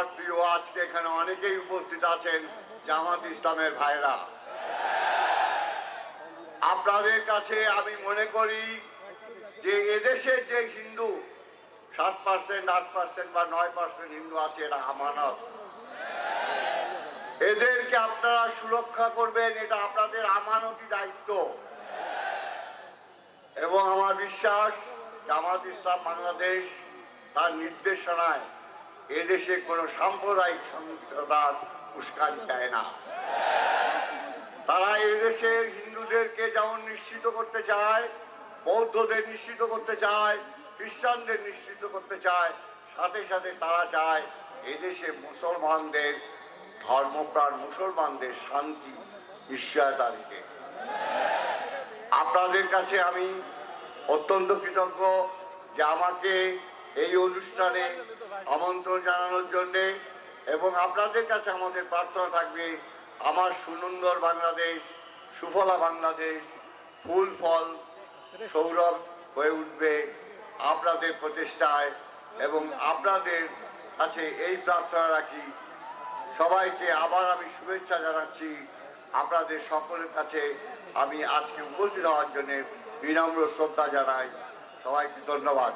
আমার প্রিয়, আজকে এখানে অনেকেই উপস্থিত আছেন জামাত ইসলামের ভাইরা আপনাদের কাছে আমি মনে করি যে এদেশের যে হিন্দু, সাত পার্সেন্ট আট পার্সেন্ট বা নয় পার্সেন্ট হিন্দু আছে, এরা আমানত। এদেরকে আপনারা সুরক্ষা করবেন, এটা আপনাদের আমানতি দায়িত্ব। এবং আমার বিশ্বাস, জামাত ইসলাম বাংলাদেশ তার নির্দেশনায় এদেশে কোনো সাম্প্রদায়িক সহিংসতার উস্কানি দেয় না। তারা এদেশের হিন্দুদেরকে যেমন নিশ্চিত করতে চায়, বৌদ্ধদের নিশ্চিত করতে চায়, খ্রিস্টানদের নিশ্চিত করতে চায়, সাথে সাথে তারা চায় এদেশে মুসলমানদের ধর্মপ্রাণ, মুসলমানদের শান্তি নিশ্চয়তা দিতে আপনাদের কাছে আমি অত্যন্ত কৃতজ্ঞ যে আমাকে এই অনুষ্ঠানে আমন্ত্রণ জানানোর জন্যে এবং আপনাদের কাছে আমাদের প্রার্থনা থাকবে, আমার সুনন্দর বাংলাদেশ, সুফলা বাংলাদেশ, ফুল ফল সৌরভ হয়ে উঠবে আপনাদের প্রচেষ্টায় এবং আপনাদের কাছে এই প্রার্থনা রাখি। সবাইকে আবার আমি শুভেচ্ছা জানাচ্ছি। আপনাদের সকলের কাছে আমি আজকে উপস্থিত হওয়ার জন্য বিনম্র শ্রদ্ধা জানাই। সবাইকে ধন্যবাদ।